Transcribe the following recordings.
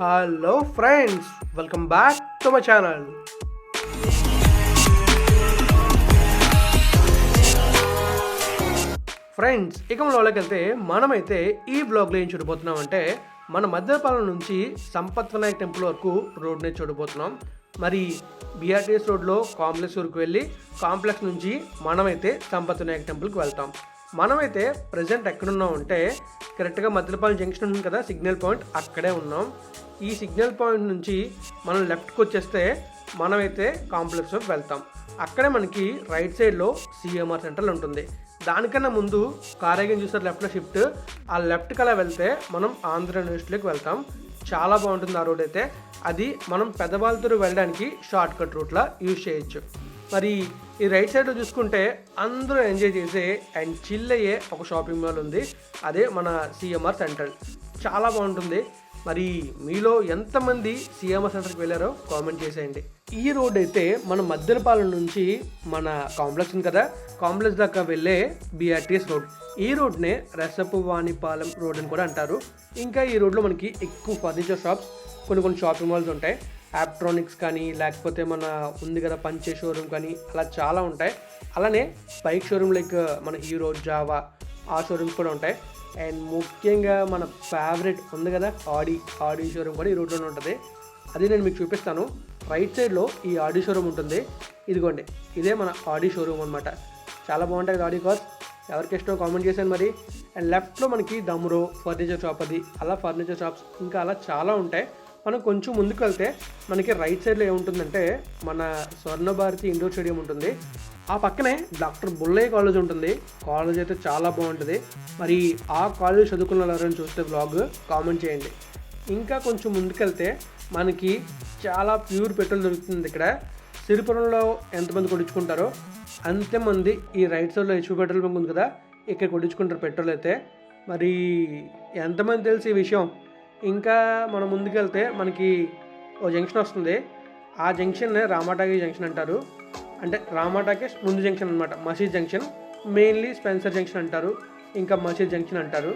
Hello friends welcome back to my channel friends ఇక మనలోకి వెళ్తే మనమైతే ఈ బ్లాగ్లో ఏం చూడబోతున్నాం అంటే మన మధ్యపాలెం నుంచి సంపత్ వినాయక్ టెంపుల్ వరకు రోడ్నే చూడబోతున్నాం. మరి బీఆర్టీఎస్ రోడ్లో కాంప్లెక్స్ వరకు వెళ్ళి కాంప్లెక్స్ నుంచి మనమైతే సంపత్ వినాయక్ టెంపుల్కి వెళ్తాం. మనమైతే ప్రజెంట్ ఎక్కడున్నాం అంటే కరెక్ట్గా మద్దలపాలెం జంక్షన్ ఉంది కదా సిగ్నల్ పాయింట్ అక్కడే ఉన్నాం. ఈ సిగ్నల్ పాయింట్ నుంచి మనం లెఫ్ట్కి వచ్చేస్తే మనమైతే కాంప్లెక్స్లోకి వెళ్తాం. అక్కడే మనకి రైట్ సైడ్లో సిఎంఆర్ సెంటర్ ఉంటుంది. దానికన్నా ముందు కారేగం చూసారు లెఫ్ట్లో షిఫ్ట్ ఆ లెఫ్ట్కి అలా వెళ్తే మనం ఆంధ్ర యూనివర్సిటీలోకి వెళ్తాం. చాలా బాగుంటుంది ఆ రోడ్ అయితే. అది మనం పెద్దవాళ్ళతో వెళ్ళడానికి షార్ట్ కట్ రూట్లో యూజ్ చేయొచ్చు. మరి ఈ రైట్ సైడ్లో చూసుకుంటే అందరూ ఎంజాయ్ చేసే అండ్ చిల్ అయ్యే ఒక షాపింగ్ మాల్ ఉంది. అదే మన సిఎంఆర్ సెంటర్ చాలా బాగుంటుంది. మరి మీలో ఎంతమంది సిఎంఆర్ సెంటర్కి వెళ్ళారో కామెంట్ చేసేయండి. ఈ రోడ్ అయితే మన మద్దెలపాలెం నుంచి మన కాంప్లెక్స్ ఉంది కదా? కాంప్లెక్స్ దాకా వెళ్ళే బీఆర్టీఎస్ రోడ్ ఈ రోడ్నే రసపు వాణిపాలెం రోడ్ అని కూడా అంటారు. ఇంకా ఈ రోడ్లో మనకి ఎక్కువ ఫర్నిచర్ షాప్స్ కొన్ని కొన్ని షాపింగ్ మాల్స్ ఉంటాయి. యాప్ట్రానిక్స్ కానీ లేకపోతే మన ఉంది కదా పంచే షోరూమ్ కానీ అలా చాలా ఉంటాయి. అలానే బైక్ షోరూమ్ లైక్ మన హీరో జావా ఆ షోరూమ్స్ కూడా ఉంటాయి. అండ్ ముఖ్యంగా మన ఫేవరెట్ ఉంది కదా ఆడి ఆడి షోరూమ్ కూడా ఈ రోడ్లోనే ఉంటుంది. అది నేను మీకు చూపిస్తాను. రైట్ సైడ్లో ఈ ఆడి షోరూమ్ ఉంటుంది. ఇదిగోండి ఇదే మన ఆడి షోరూమ్ అనమాట చాలా బాగుంటాయి ఆడి కార్స్ ఎవరికి ఇష్టం కామెంట్ చేశాను మరి. అండ్ లెఫ్ట్లో మనకి దమ్రో ఫర్నిచర్ షాప్ అది అలా ఫర్నిచర్ షాప్స్ ఇంకా అలా చాలా ఉంటాయి. మనం కొంచెం ముందుకు వెళ్తే మనకి రైట్ సైడ్లో ఏముంటుందంటే మన స్వర్ణభారతి ఇండోర్ స్టేడియం ఉంటుంది. ఆ పక్కనే డాక్టర్ బుల్లయ్య కాలేజ్ ఉంటుంది. కాలేజ్ అయితే చాలా బాగుంటుంది. మరి ఆ కాలేజ్ చదువుకున్న వాళ్ళని చూస్తే బ్లాగ్ కామెంట్ చేయండి. ఇంకా కొంచెం ముందుకెళ్తే మనకి చాలా ప్యూర్ పెట్రోల్ దొరుకుతుంది ఇక్కడ. సిరిపురంలో ఎంతమంది కొట్టించుకుంటారో అంతమంది ఈ రైట్ సైడ్లో హెచ్పి పెట్రోల్ బంక్ ఉంది కదా ఇక్కడ కొట్టించుకుంటారు పెట్రోల్ అయితే. మరి ఎంతమంది తెలుసు ఈ విషయం? ఇంకా మనం ముందుకెళ్తే మనకి ఓ జంక్షన్ వస్తుంది. ఆ జంక్షన్నే రామాటాకి జంక్షన్ అంటారు. అంటే రామాటాకే ముందు జంక్షన్ అనమాట మసీద్ జంక్షన్ మెయిన్లీ స్పెన్సర్ జంక్షన్ అంటారు. ఇంకా మసీద్ జంక్షన్ అంటారు.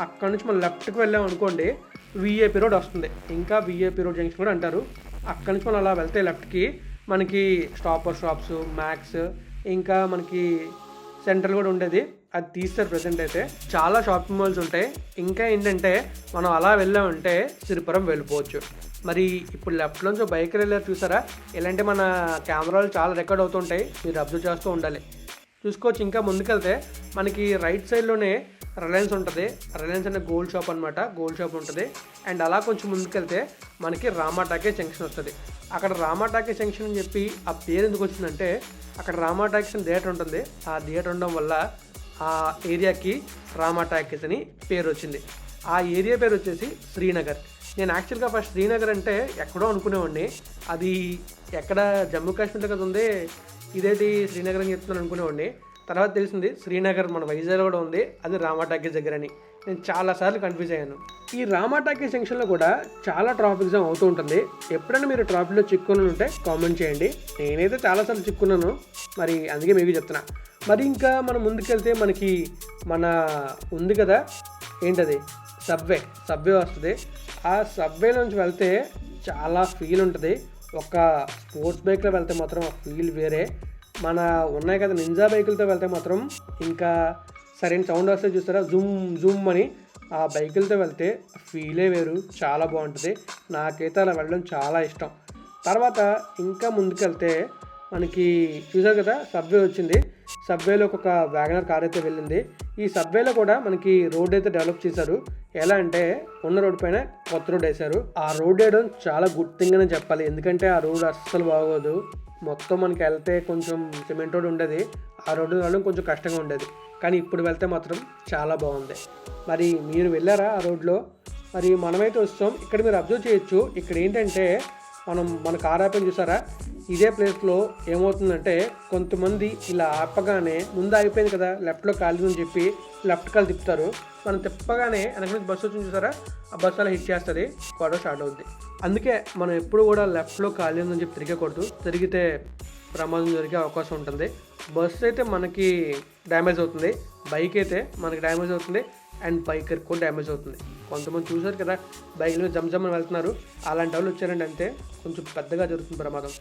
అక్కడ నుంచి మనం లెఫ్ట్కి వెళ్ళాం అనుకోండి విఏపి రోడ్ వస్తుంది. ఇంకా విఏపి రోడ్ జంక్షన్ కూడా అంటారు. అక్కడ నుంచి మనం అలా వెళ్తే లెఫ్ట్కి మనకి స్టాపర్ షాప్స్ మ్యాక్స్ ఇంకా మనకి సెంట్రల్ కూడా ఉండేది. అది తీస్తారు ప్రజెంట్ అయితే. చాలా షాపింగ్ మాల్స్ ఉంటాయి. ఇంకా ఏంటంటే మనం అలా వెళ్ళామంటే సిరిపురం వెళ్ళిపోవచ్చు. మరి ఇప్పుడు లెఫ్ట్ నుంచి బైక్ వెళ్ళారు చూసారా? ఇలాంటి మన కెమెరాలు చాలా రికార్డ్ అవుతుంటాయి. మీరు అబ్జర్వ్ చేస్తూ ఉండాలి. చూసుకోవచ్చు. ఇంకా ముందుకెళ్తే మనకి రైట్ సైడ్లోనే రిలయన్స్ ఉంటుంది. రిలయన్స్ అనే గోల్డ్ షాప్ అనమాట గోల్డ్ షాప్ ఉంటుంది. అండ్ అలా కొంచెం ముందుకెళ్తే మనకి రామాటాకే జంక్షన్ వస్తుంది. అక్కడ రామాటాకే జంక్షన్ అని చెప్పి ఆ పేరు ఎందుకు వచ్చిందంటే అక్కడ రామాటాక్స్ అని థియేటర్ ఉంటుంది. ఆ థియేటర్ ఉండడం వల్ల ఆ ఏరియాకి రామాటాకిస్ అని పేరు వచ్చింది. ఆ ఏరియా పేరు వచ్చేసి శ్రీనగర్. నేను యాక్చువల్గా ఫస్ట్ శ్రీనగర్ అంటే ఎక్కడో అనుకునేవాడిని. అది ఎక్కడ జమ్మూ కాశ్మీర్ కదా ఉంది ఇదేంటి శ్రీనగర్ అని చెప్తున్నాను అనుకునేవాడిని. తర్వాత తెలిసింది శ్రీనగర్ మన వైజాగ్ కూడా ఉంది అది రామా టాకీస్ దగ్గర అని నేను చాలాసార్లు కన్ఫ్యూజ్ అయ్యాను. ఈ రామా టాకీస్ జంక్షన్లో కూడా చాలా ట్రాఫిక్ జామ్ అవుతూ ఉంటుంది. ఎప్పుడైనా మీరు ట్రాఫిక్లో చిక్కుని ఉంటే కామెంట్ చేయండి. నేనైతే చాలాసార్లు చిక్కున్నాను. మరి అందుకే మేబీ చెప్తున్నా. మరి ఇంకా మనం ముందుకెళ్తే మనకి మన ఉంది కదా ఏంటది? సబ్వే సబ్వే వస్తుంది. ఆ సబ్వే నుంచి వెళ్తే చాలా ఫీల్ ఉంటుంది. ఒక స్పోర్ట్స్ బైక్లో వెళ్తే మాత్రం ఆ ఫీల్ వేరే. మన ఉన్నాయి కదా నింజా బైకులతో వెళ్తే మాత్రం ఇంకా సరైన సౌండ్ వస్తే చూస్తారా? జూమ్ జూమ్ అని ఆ బైకులతో వెళ్తే ఫీలే వేరు చాలా బాగుంటుంది. నాకైతే అలా వెళ్ళడం చాలా ఇష్టం. తర్వాత ఇంకా ముందుకెళ్తే మనకి చూసారు కదా సబ్వే వచ్చింది. సబ్వేలో ఒక వ్యాగనర్ కార్ అయితే వెళ్ళింది. ఈ సబ్వేలో కూడా మనకి రోడ్ అయితే డెవలప్ చేశారు. ఎలా అంటే ఉన్న రోడ్ పైన కొత్త రోడ్ వేశారు. ఆ రోడ్ వేయడం చాలా గుడ్ థింగ్ అని చెప్పాలి. ఎందుకంటే ఆ రోడ్ అస్సలు బాగోదు. మొత్తం మనకి వెళ్తే కొంచెం సిమెంట్ రోడ్ ఉండేది. ఆ రోడ్డు వెళ్ళడం కొంచెం కష్టంగా ఉండేది. కానీ ఇప్పుడు వెళ్తే మాత్రం చాలా బాగుంది. మరి మీరు వెళ్ళారా ఆ రోడ్లో మరి మనమైతే వస్తాం. ఇక్కడ మీరు అబ్జర్వ్ చేయొచ్చు. ఇక్కడ ఏంటంటే మనం మన కార్ ఆపని చూసారా? ఇదే ప్లేస్లో ఏమవుతుందంటే కొంతమంది ఇలా ఆపగానే ముందు అయిపోయింది కదా లెఫ్ట్లో ఖాళీ అని చెప్పి లెఫ్ట్ కాల్ తిప్పుతారు. మనం తిప్పగానే వెనక నుంచి బస్సు వచ్చింది చూసారా? ఆ బస్సు అలా హిట్ చేస్తుంది. గొడవ స్టార్ట్ అవుద్ది. అందుకే మనం ఎప్పుడు కూడా లెఫ్ట్లో ఖాళీ ఉందని చెప్పి తిరగకూడదు. తిరిగితే ప్రమాదం జరిగే అవకాశం ఉంటుంది. బస్ అయితే మనకి డ్యామేజ్ అవుతుంది. బైక్ అయితే మనకి డ్యామేజ్ అవుతుంది. అండ్ బైకర్ కూడా డ్యామేజ్ అవుతుంది. కొంతమంది చూశారు కదా బైక్లో మీద జమ్ అని వెళ్తున్నారు. అలాంటి వాళ్ళు వచ్చారండి అంతే కొంచెం పెద్దగా జరుగుతుంది ప్రమాదం.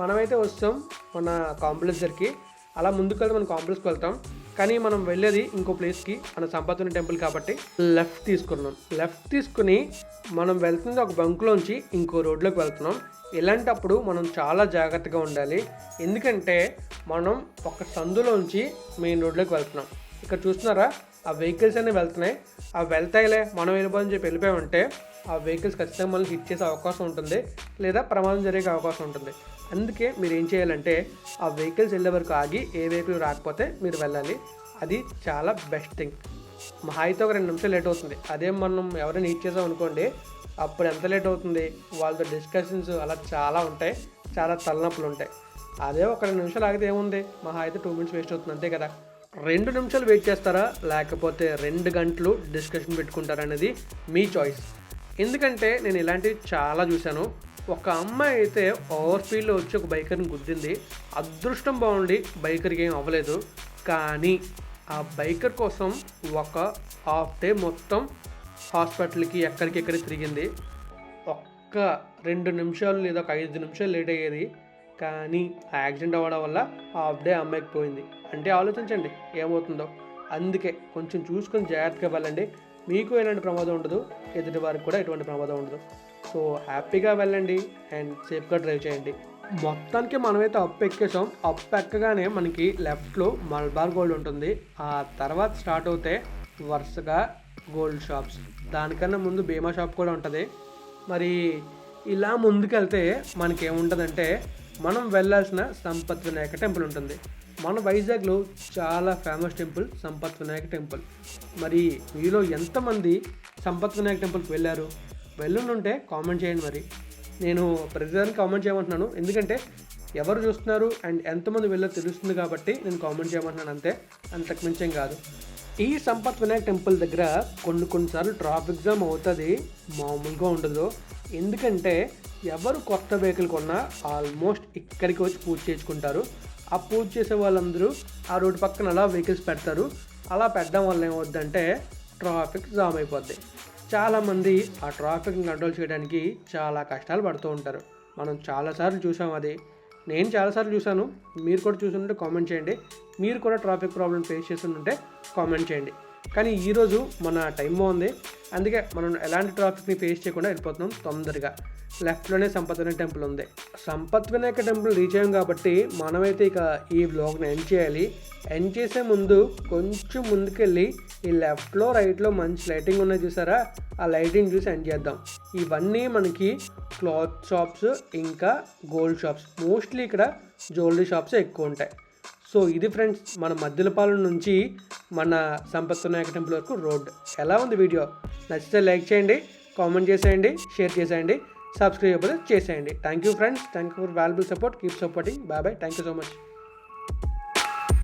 మనమైతే వస్తాం మన కాంప్లెక్స్ దగ్గరికి. అలా ముందుకు వెళ్తే మనం కాంప్లెక్స్కి వెళ్తాం. కానీ మనం వెళ్ళేది ఇంకో ప్లేస్కి మన సంపత్తుని టెంపుల్ కాబట్టి లెఫ్ట్ తీసుకున్నాం. లెఫ్ట్ తీసుకుని మనం వెళ్తుంది ఒక బంకులోంచి ఇంకో రోడ్లోకి వెళ్తున్నాం. ఇలాంటప్పుడు మనం చాలా జాగ్రత్తగా ఉండాలి. ఎందుకంటే మనం ఒక సందులోంచి మెయిన్ రోడ్లోకి వెళ్తున్నాం. ఇక్కడ చూస్తున్నారా? ఆ వెహికల్స్ అనేవి వెళ్తున్నాయి. ఆ వెళ్తాయిలే మనం వెళ్ళిపోదని చెప్పి వెళ్ళిపోయామంటే ఆ వెహికల్స్ ఖచ్చితంగా మనల్ని హిట్ చేసే అవకాశం ఉంటుంది. లేదా ప్రమాదం జరిగే అవకాశం ఉంటుంది. అందుకే మీరు ఏం చేయాలంటే ఆ వెహికల్స్ వెళ్ళే వరకు ఆగి ఏ వెహికల్ రాకపోతే మీరు వెళ్ళాలి. అది చాలా బెస్ట్ థింగ్. మహా అయితే ఒక రెండు నిమిషాలు లేట్ అవుతుంది. అదే మనం ఎవరైనా హిట్ చేసాం అనుకోండి అప్పుడు ఎంత లేట్ అవుతుంది? వాళ్ళతో డిస్కషన్స్ అలా చాలా ఉంటాయి. చాలా తలనొప్పులు ఉంటాయి. అదే ఒక రెండు నిమిషాలు ఆగితే ఏముంది? మహా అయితే టూ మినిట్స్ వేస్ట్ అవుతుంది. అంతే కదా. రెండు నిమిషాలు వెయిట్ చేస్తారా? లేకపోతే రెండు గంటలు డిస్కషన్ పెట్టుకుంటారా అనేది మీ చాయిస్. ఎందుకంటే నేను ఇలాంటివి చాలా చూశాను. ఒక అమ్మాయి అయితే ఓవర్ స్పీడ్లో వచ్చి ఒక బైకర్ని గుద్దింది. అదృష్టం బాగుండి బైకర్కి ఏం అవ్వలేదు. కానీ ఆ బైకర్ కోసం ఒక హాఫ్ డే మొత్తం హాస్పిటల్కి ఎక్కడికి ఎక్కడికి తిరిగింది. ఒక్క రెండు నిమిషాలు లేదా ఒక ఐదు నిమిషాలు లేట్ అయ్యేది. కానీ ఆ యాక్సిడెంట్ అవ్వడం వల్ల హాఫ్ డే అమ్మాయికి పోయింది. అంటే ఆలోచించండి ఏమవుతుందో. అందుకే కొంచెం చూసుకొని జాగ్రత్తగా వెళ్ళండి. మీకు ఎలాంటి ప్రమాదం ఉండదు ఎదుటి వారికి కూడా ఎటువంటి ప్రమాదం ఉండదు. సో హ్యాపీగా వెళ్ళండి అండ్ సేఫ్గా డ్రైవ్ చేయండి. మొత్తానికి మనమైతే అప్ ఎక్కేసాం. అప్ ఎక్కగానే మనకి లెఫ్ట్లో మల్బార్ గోల్డ్ ఉంటుంది. ఆ తర్వాత స్టార్ట్ అవుతే వరుసగా గోల్డ్ షాప్స్. దానికన్నా ముందు బీమా షాప్ కూడా ఉంటుంది. మరి ఇలా ముందుకెళ్తే మనకి ఏముంటుందంటే మనం వెళ్ళాల్సిన సంపత్ వినాయక టెంపుల్ ఉంటుంది. మన వైజాగ్లో చాలా famous temple Sampath Vinayaka temple. మరి మీలో ఎంతమంది సంపత్ వినాయక టెంపుల్కి వెళ్ళారు? వెళ్ళుంటే కామెంట్ చేయండి మరి. నేను ప్రతిదానికి కామెంట్ చేయమంటున్నాను. ఎందుకంటే ఎవరు చూస్తున్నారు అండ్ ఎంతమంది వెళ్ళో తెలుస్తుంది కాబట్టి నేను కామెంట్ చేయమంటున్నాను అంతే. అంతకు మించేం కాదు. ఈ సంపత్ వినాయక్ టెంపుల్ దగ్గర కొన్ని కొన్నిసార్లు ట్రాఫిక్ జామ్ అవుతుంది మామూలుగా ఉండదు. ఎందుకంటే ఎవరు కొత్త వెహికల్ కొన్నా ఆల్మోస్ట్ ఇక్కడికి వచ్చి పూజ చేసుకుంటారు ఆ పూజ చేసే వాళ్ళందరూ ఆ రోడ్డు పక్కన అలా వెహికల్స్ పెడతారు. అలా పెట్టడం వల్ల ఏమవుద్దంటే ట్రాఫిక్ జామ్ అయిపోద్ది. చాలామంది ఆ ట్రాఫిక్ని కంట్రోల్ చేయడానికి చాలా కష్టాలు పడుతూ ఉంటారు. మనం చాలాసార్లు చూసాం అది. నేను చాలాసార్లు చూశాను. మీరు కూడా చూసుంటే కామెంట్ చేయండి. మీరు కూడా ట్రాఫిక్ ప్రాబ్లం ఫేస్ చేస్తుంటే కామెంట్ చేయండి. కానీ ఈరోజు మన టైం బాగుంది. అందుకే మనం ఎలాంటి ట్రాఫిక్ని ఫేస్ చేయకుండా వెళ్ళిపోతున్నాం తొందరగా. లెఫ్ట్లోనే సంపత్ వినాయక టెంపుల్ ఉంది. సంపత్ వినాయక టెంపుల్ రీచ్ అయ్యాం కాబట్టి మనమైతే ఇక ఈ బ్లాగ్ని ఎండ్ చేయాలి. ఎండ్ చేసే ముందు కొంచెం ముందుకెళ్ళి ఈ లెఫ్ట్లో రైట్లో మంచి లైటింగ్ ఉన్నాయి చూసారా? ఆ లైటింగ్ చూసి ఎండ్ చేద్దాం. ఇవన్నీ మనకి క్లాత్ షాప్స్ ఇంకా గోల్డ్ షాప్స్ మోస్ట్లీ ఇక్కడ జ్యువెలరీ షాప్స్ ఎక్కువ ఉంటాయి. సో ఇది ఫ్రెండ్స్ మన మధ్యలపాలెం నుంచి మన సంపత్ వినాయక టెంపుల్ వరకు రోడ్. ఎలా ఉంది వీడియో? నచ్చితే లైక్ చేయండి కామెంట్ చేసేయండి షేర్ చేసేయండి సబ్స్క్రైబ్ చేసేయండి. Thank you friends thank you for valuable support keep supporting bye bye thank you so much